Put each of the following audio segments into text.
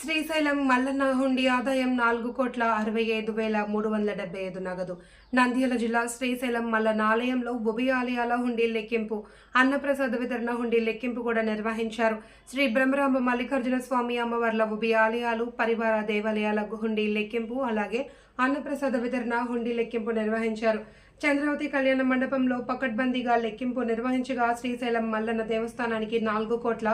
శ్రీశైలం మల్లన్న హుండీ ఆదాయం నాలుగు కోట్ల అరవై ఐదు వేల మూడు వందల డెబ్బై ఐదు నగదు. నంద్యాల జిల్లా శ్రీశైలం మల్లన్న ఆలయంలో ఉభయ ఆలయాల హుండీ లెక్కింపు అన్నప్రసాద వితరణ హుండీ లెక్కింపు కూడా నిర్వహించారు. శ్రీ బ్రహ్మరాంబ మల్లికార్జున స్వామి అమ్మవార్ల ఉభయ ఆలయాలు పరివార దేవాలయాల హుండీ లెక్కింపు అలాగే అన్నప్రసాద వితరణ హుండీ లెక్కింపు నిర్వహించారు. చంద్రావతి కళ్యాణ మండపంలో పకడ్బందీగా లెక్కింపు నిర్వహించగా శ్రీశైలం మల్లన్న దేవస్థానానికి నాలుగు కోట్ల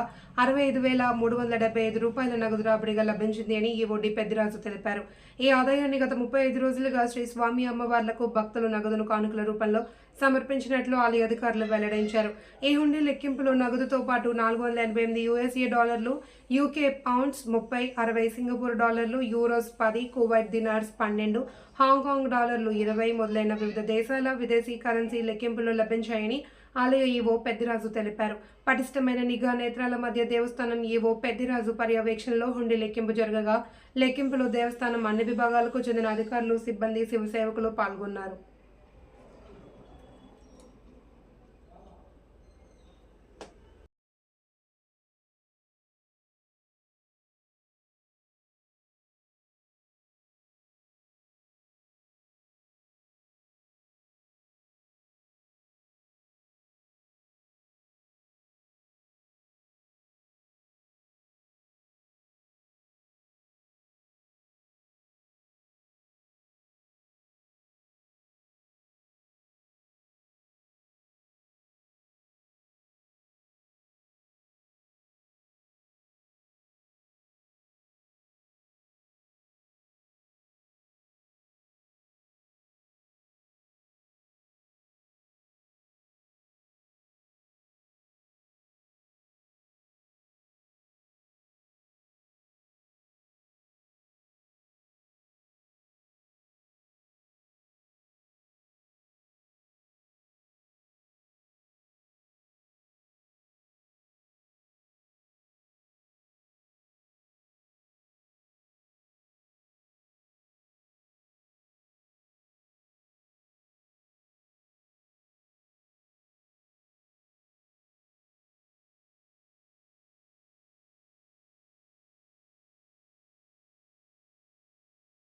అరవై ఐదు వేల మూడు వందల డెబ్బై ఐదు రూపాయల నగదు రాబడిగా లభించింది అని ఈవోడి పెద్దిరాజు తెలిపారు. ఈ ఆదాయాన్ని గత ముప్పై ఐదు రోజులుగా శ్రీ స్వామి అమ్మవార్లకు భక్తులు నగదును కానుకల రూపంలో సమర్పించినట్లు ఆలయ అధికారులు వెల్లడించారు. ఈ హుండీ లెక్కింపులో నగదుతో పాటు నాలుగు వందల ఎనభై ఎనిమిది యూఎస్ఏ డాలర్లు యూకే పౌండ్స్ ముప్పై అరవై సింగపూర్ డాలర్లు యూరోస్ పది కువైట్ దినార్స్ పన్నెండు హాంకాంగ్ డాలర్లు ఇరవై మొదలైన వివిధ దేశాల విదేశీ కరెన్సీ లెక్కింపులు లభించాయని ఆలయ ఈవో పెద్దిరాజు తెలిపారు. పటిష్టమైన నిఘా నేత్రాల మధ్య దేవస్థానం ఈవో పెద్దిరాజు పర్యవేక్షణలో హుండీ లెక్కింపు జరగగా లెక్కింపులో దేవస్థానం అన్ని విభాగాలకు చెందిన అధికారులు సిబ్బంది శివసేవకులు పాల్గొన్నారు.